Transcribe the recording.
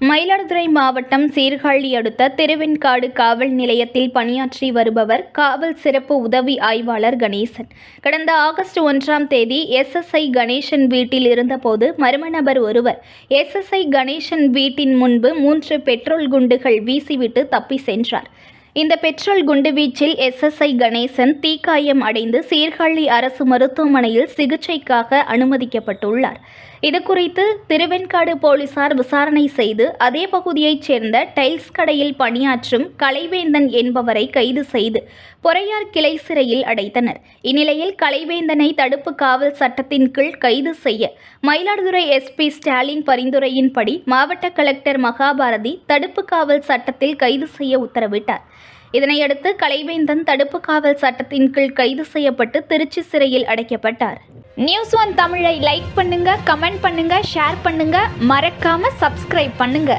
மயிலாடுதுறை மாவட்டம் சீர்காழி அடுத்த திருவெண்காடு காவல் நிலையத்தில் பணியாற்றி வருபவர் காவல் சிறப்பு உதவி ஆய்வாளர் கணேசன். கடந்த ஆகஸ்ட் ஒன்றாம் தேதி எஸ்எஸ்ஐ கணேசன் வீட்டில் இருந்தபோது மர்ம நபர் ஒருவர் எஸ்எஸ்ஐ கணேசன் வீட்டின் முன்பு மூன்று பெட்ரோல் குண்டுகள் வீசிவிட்டு தப்பி சென்றார். இந்த பெட்ரோல் குண்டுவீச்சில் எஸ்எஸ்ஐ கணேசன் தீக்காயம் அடைந்து சீர்காழி அரசு மருத்துவமனையில் சிகிச்சைக்காக அனுமதிக்கப்பட்டுள்ளார். இதுகுறித்து திருவெண்காடு போலீசார் விசாரணை செய்து அதே பகுதியைச் சேர்ந்த டைல்ஸ் கடையில் பணியாற்றும் கலைவேந்தன் என்பவரை கைது செய்து பொறையார் கிளை சிறையில் அடைத்தனர். இந்நிலையில் கலைவேந்தனை தடுப்பு காவல் சட்டத்தின் கீழ் கைது செய்ய மயிலாடுதுறை எஸ்பி ஸ்டாலின் பரிந்துரையின்படி மாவட்ட கலெக்டர் மகாபாரதி தடுப்பு காவல் சட்டத்தில் கைது செய்ய உத்தரவிட்டார். இதனையடுத்து கலைவேந்தன் தடுப்பு காவல் சட்டத்தின் கீழ் கைது செய்யப்பட்டு திருச்சி சிறையில் அடைக்கப்பட்டார். நியூஸ் ஒன் தமிழை லைக் பண்ணுங்க கமெண்ட் பண்ணுங்க ஷேர் பண்ணுங்க. மறக்காம சப்ஸ்கிரைப் பண்ணுங்க.